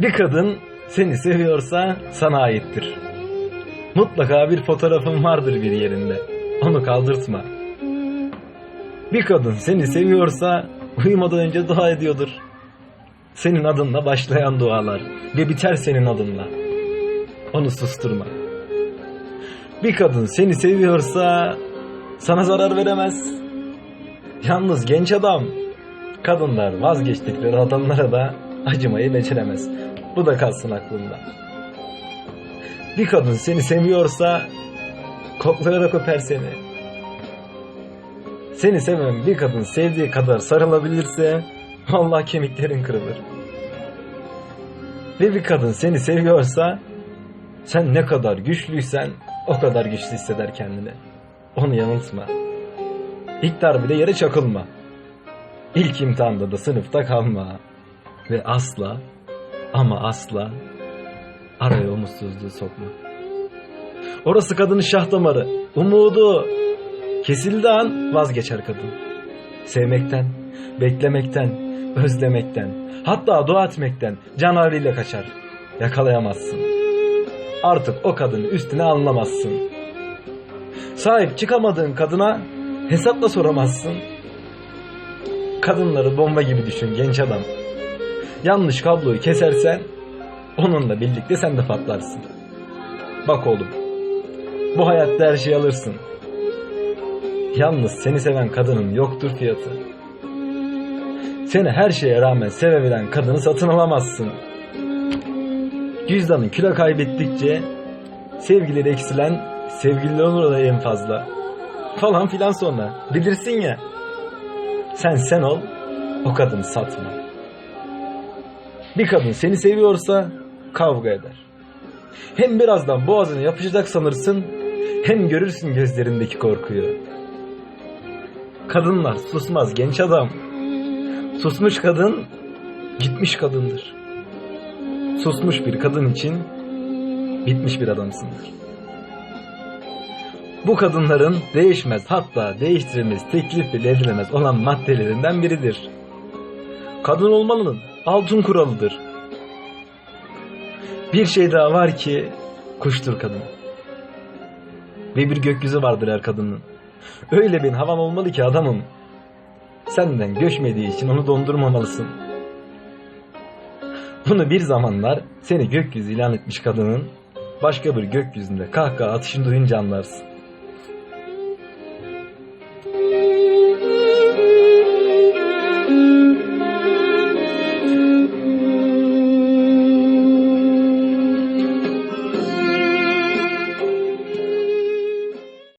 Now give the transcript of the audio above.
Bir kadın seni seviyorsa sana aittir. Mutlaka bir fotoğrafın vardır bir yerinde. Onu kaldırtma. Bir kadın seni seviyorsa uyumadan önce dua ediyordur. Senin adınla başlayan dualar ve biter senin adınla. Onu susturma. Bir kadın seni seviyorsa sana zarar veremez. Yalnız genç adam kadınlar vazgeçtikleri adamlara da acımayı beceremez. Bu da kalsın aklında. Bir kadın seni seviyorsa koklayarak öper seni. Seni seven bir kadın sevdiği kadar sarılabilirse vallahi kemiklerin kırılır. Ve bir kadın seni seviyorsa sen ne kadar güçlüysen o kadar güçlü hisseder kendini. Onu yanıltma. İlk darbede yere çakılma. İlk imtihanda da sınıfta kalma. Ve asla ama asla araya umutsuzluğu sokma. Orası kadının şah damarı, umudu. Kesildi an vazgeçer kadın. Sevmekten, beklemekten, özlemekten, hatta dua etmekten can havliyle kaçar. Yakalayamazsın. Artık o kadının üstüne alınamazsın. Sahip çıkamadığın kadına hesapla soramazsın. Kadınları bomba gibi düşün genç adam. Yanlış kabloyu kesersen onunla birlikte sen de patlarsın. Bak oğlum. Bu hayatta her şeyi alırsın. Yalnız seni seven kadının yoktur fiyatı. Seni her şeye rağmen sevebilen kadını satın alamazsın. Cüzdanın kilo kaybettikçe sevgileri eksilen sevgililer olur da en fazla. Falan filan sonra. Bilirsin ya. Sen sen ol, o kadını satma. Bir kadın seni seviyorsa kavga eder. Hem birazdan boğazını yapışacak sanırsın, hem görürsün gözlerindeki korkuyu. Kadınlar susmaz genç adam. Susmuş kadın gitmiş kadındır. Susmuş bir kadın için bitmiş bir adamsındır. Bu kadınların değişmez hatta değiştirilmez teklif bile edilemez olan maddelerinden biridir. Kadın olmanın altın kuralıdır. Bir şey daha var ki kuştur kadın. Ve bir gökyüzü vardır her kadının. Öyle bir havan olmalı ki adamım. Senden göçmediği için onu dondurmamalısın. Bunu bir zamanlar seni gökyüzü ilan etmiş kadının başka bir gökyüzünde kahkaha atışını duyunca anlarsın.